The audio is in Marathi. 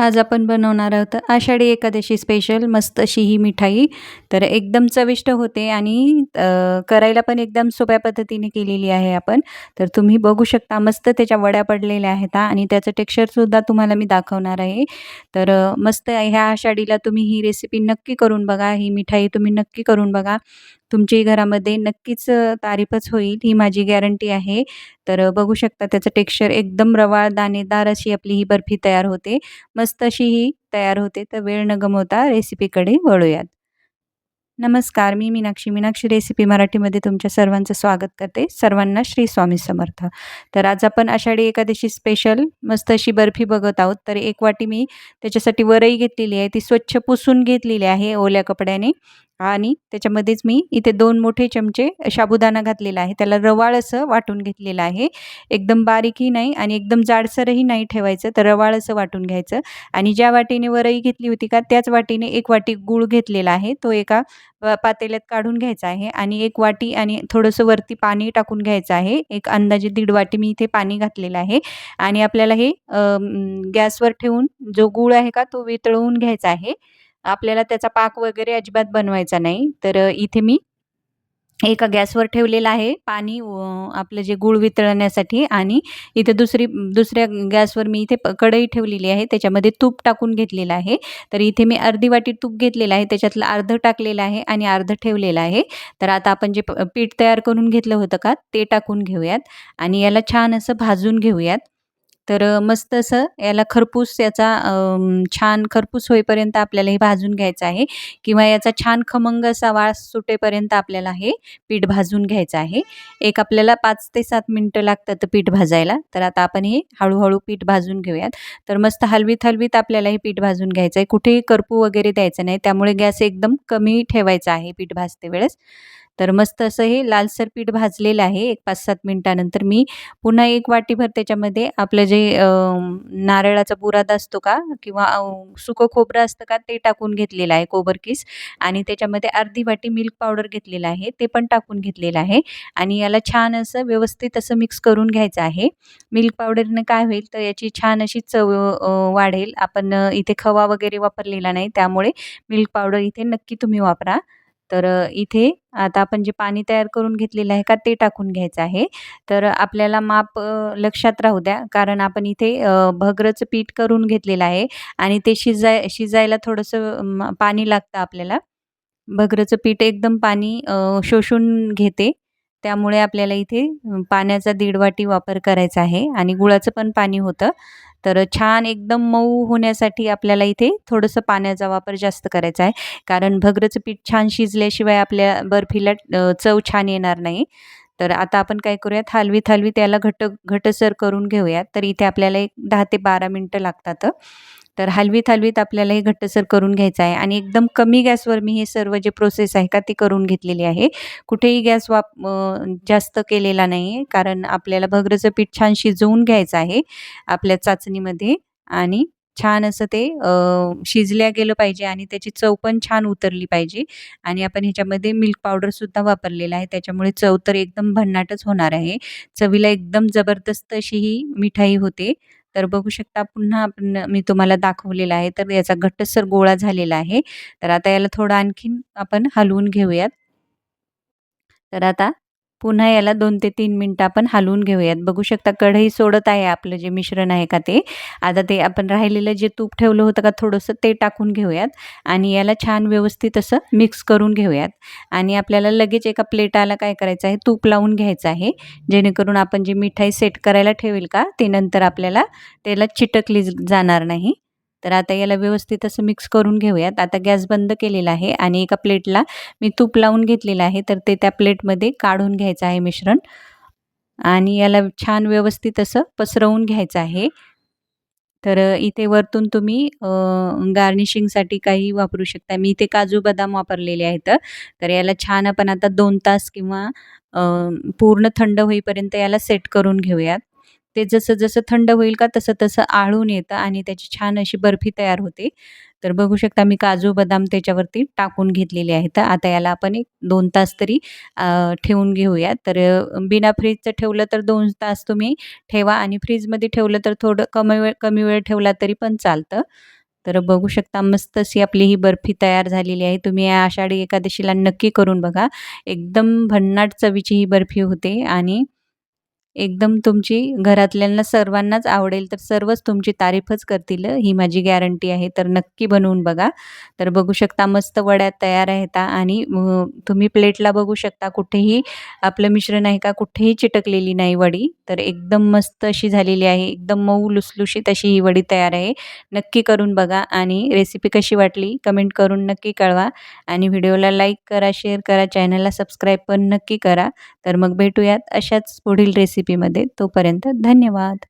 आज आपण बनवणार आहोत आषाढी एकादशी स्पेशल मस्त अशी ही मिठाई. तर एकदम चविष्ट होते आणि करायला पण एकदम सोप्या पद्धतीने केलेली आहे आपण. तर तुम्ही बघू शकता मस्त त्याच्या वड्या पडलेल्या आहेत आणि त्याचं टेक्स्चरसुद्धा तुम्हाला मी दाखवणार आहे. तर मस्त ह्या आषाढीला तुम्ही ही रेसिपी नक्की करून बघा. ही मिठाई तुम्ही नक्की करून बघा. तुमची घरामध्ये नक्कीच तारीफच होईल ही माझी गॅरंटी आहे. तर बघू शकता त्याचं टेक्स्चर एकदम रवाळ दाणेदार अशी आपली ही बर्फी तयार होते. मस्त अशी ही तयार होते. तर वेळ न गमवता रेसिपीकडे वळूयात. नमस्कार मी मीनाक्षी. मीनाक्षी रेसिपी मराठीमध्ये तुमच्या सर्वांचं स्वागत करते. सर्वांना श्री स्वामी समर्थ. तर आज आपण आषाढी एकादशी स्पेशल मस्त अशी बर्फी बघत आहोत. तर एक वाटी मी त्याच्यासाठी वरई घेतलेली आहे. ती स्वच्छ पुसून घेतलेली आहे ओल्या कपड्याने. आणि त्याच्यामध्येच मी इथे दोन मोठे चमचे साबुदाणा घातलेला आहे. त्याला रवाळ असं वाटून घेतलेलं आहे. एकदम बारीकही नाही आणि एकदम जाडसरही नाही ठेवायचं तर रवाळ असं वाटून घ्यायचं. आणि ज्या वाटीने वरई घेतली होती का त्याच वाटीने एक वाटी गूळ घेतलेला आहे. तो एका पातेल्यात काढून घ्यायचा आहे आणि एक वाटी आणि थोडंसं वरती पाणी टाकून घ्यायचं आहे. एक अंदाजे दीड वाटी मी इथे पाणी घातलेलं आहे. आणि आपल्याला हे गॅसवर ठेवून जो गूळ आहे का तो वितळवून घ्यायचा आहे. आपल्याला त्याचा पाक वगैरे अजिबात बनवायचा नाही. तर इथे मी एका गॅसवर ठेवलेलं आहे. पाणी आपलं जे गूळ वितळण्यासाठी आणि इथे दुसरी दुसऱ्या गॅसवर मी इथे कढई ठेवलेली आहे. त्याच्यामध्ये तूप टाकून घेतलेलं आहे. तर इथे मी अर्धी वाटी तूप घेतलेलं आहे. त्याच्यातलं अर्धं टाकलेलं आहे आणि अर्धं ठेवलेलं आहे. तर आता आपण जे पीठ तयार करून घेतलं होतं का ते टाकून घेऊयात आणि याला छान असं भाजून घेऊयात. तर मस्त असं याला खरपूस याचा छान खरपूस होईपर्यंत आपल्याला हे भाजून घ्यायचं आहे. किंवा याचा छान खमंग असा वास सुटेपर्यंत आपल्याला हे पीठ भाजून घ्यायचं आहे. एक आपल्याला पाच ते सात मिनटं लागतात पीठ भाजायला. तर आता आपण हे हळूहळू पीठ भाजून घेऊयात. तर मस्त हलवीत हलवीत आपल्याला हे पीठ भाजून घ्यायचं आहे. कुठेही करपू वगैरे द्यायचं नाही. त्यामुळे गॅस एकदम कमी ठेवायचा आहे पीठ भाजते वेळेस. तर मस्त असं हे लालसर पीठ भाजलेलं आहे. एक पाच सात मिनटानंतर मी पुन्हा एक वाटीभर त्याच्यामध्ये आपलं जे नारळाचा बुरादा असतो का किंवा सुकं खोबरं असतं का ते टाकून घेतलेलं आहे कोबरकीस आणि त्याच्यामध्ये अर्धी वाटी मिल्क पावडर घेतलेलं आहे ते पण टाकून घेतलेलं आहे. आणि याला छान असं व्यवस्थित असं मिक्स करून घ्यायचं आहे. मिल्क पावडरनं काय होईल तर याची छान अशी चव वाढेल. आपण इथे खवा वगैरे वापरलेला नाही त्यामुळे मिल्क पावडर इथे नक्की तुम्ही वापरा. तर इथे आता आपण जे पाणी तयार करून घेतलेलं आहे का ते टाकून घ्यायचं आहे. तर आपल्याला माप लक्षात राहू द्या. कारण आपण इथे भगरचं पीठ करून घेतलेलं आहे आणि ते शिजाय शिजायला थोडंसं पाणी लागतं आपल्याला. भगरचं पीठ एकदम पाणी शोषून घेते. त्यामुळे आपल्याला इथे पाण्याचा दीड वाटी वापर करायचा आहे आणि गुळाचं पण पाणी होतं. तर छान एकदम मऊ होण्यासाठी आपल्याला इथे थोडंसं पाण्याचा वापर जास्त करायचा आहे. कारण भगरचं पीठ छान शिजल्याशिवाय आपल्या बर्फीला चव छान येणार नाही. तर आता आपण काय करूयात हलवी थालवी त्याला घट घटसर करून घेऊयात. तर इथे आपल्याला एक दहा ते बारा मिनटं लागतात. तर हलवीत हलवीत आपल्याला हे घट्टसर करून घ्यायचं आहे आणि एकदम कमी गॅसवर मी हे सर्व जे प्रोसेस आहे का ती करून घेतलेली आहे. कुठेही गॅस वाप जास्त केलेला नाही आहे कारण आपल्याला भगरचं पीठ छान शिजवून घ्यायचं आहे आपल्या चाचणीमध्ये आणि छान असं ते शिजल्या गेलं पाहिजे आणि त्याची चव पण छान उतरली पाहिजे आणि आपण ह्याच्यामध्ये मिल्क पावडरसुद्धा वापरलेला आहे. त्याच्यामुळे चव तर एकदम भन्नाटच होणार आहे. चवीला एकदम जबरदस्त अशी ही मिठाई होते. तर बघू शकता पुन्हा आपण मी तुम्हाला दाखवलेला आहे. तर याचा घट्टसर गोळा झालेला आहे. तर आता याला थोडं आणखीन आपण हलवून घेऊयात. तर आता पुन्हा याला दोन ते तीन मिनटं आपण हलवून घेऊयात. बघू शकता कढई सोडत आहे आपलं जे मिश्रण आहे का ते. आता ते आपण राहिलेलं जे तूप ठेवलं होतं का थोडंसं ते टाकून घेऊयात आणि याला छान व्यवस्थित असं मिक्स करून घेऊयात. आणि आपल्याला लगेच एका प्लेटाला काय करायचं आहे? तूप लावून घ्यायचं आहे. जेणेकरून आपण जी मिठाई सेट करायला ठेवेल का ते नंतर आपल्याला त्याला चिटकली जाणार नाही. तर आता याला व्यवस्थित असं मिक्स करून घेऊयात. आता गॅस बंद केलेला आहे आणि एका प्लेटला मी तूप लावून घेतलेलं आहे. तर ते त्या प्लेटमध्ये काढून घ्यायचं आहे मिश्रण. आणि याला छान व्यवस्थित असं पसरवून घ्यायचं आहे. तर इथे वरतून तुम्ही गार्निशिंगसाठी काही वापरू शकता. मी इथे काजू बदाम वापरलेले आहेत. तर याला छान आपण आता दोन तास किंवा पूर्ण थंड होईपर्यंत याला सेट करून घेऊयात. ते जसं जसं थंड होईल का तसं तसं आळून येतं आणि त्याची छान अशी बर्फी तयार होते. तर बघू शकता मी काजू बदाम त्याच्यावरती टाकून घेतलेले आहेत. आता याला आपण एक दोन तास तरी ठेवून घेऊया तर बिना फ्रीजचं ठेवलं तर दोन तास तुम्ही ठेवा आणि फ्रीजमध्ये ठेवलं तर थोडं कमी वेळ कमी वेळ ठेवला तरी पण चालतं. तर बघू शकता मस्त अशी आपली ही बर्फी तयार झालेली आहे. तुम्ही या आषाढी एकादशीला नक्की करून बघा. एकदम भन्नाट चवीची ही बर्फी होते आणि एकदम तुमची घरातल्यांना सर्वांनाच आवडेल तर सर्वच तुमची तारीफच करतील ही. माझी गॅरंटी आहे. तर नक्की बनवून बघा. तर बघू शकता मस्त वड्या तयार आहेत आणि तुम्ही प्लेटला बघू शकता कुठेही आपलं मिश्रण आहे का कुठेही चिटकलेली नाही वडी. तर एकदम मस्त अशी झालेली आहे. एकदम मऊ लुसलुशीत अशी ही वडी तयार आहे. नक्की करून बघा आणि रेसिपी कशी वाटली कमेंट करून नक्की कळवा. आणि व्हिडिओला लाईक करा शेअर करा चॅनलला सबस्क्राईब पण नक्की करा. तर मग भेटूयात अशाच पुढील रेसिपी रेसिपीमध्ये तोपर्यंत धन्यवाद.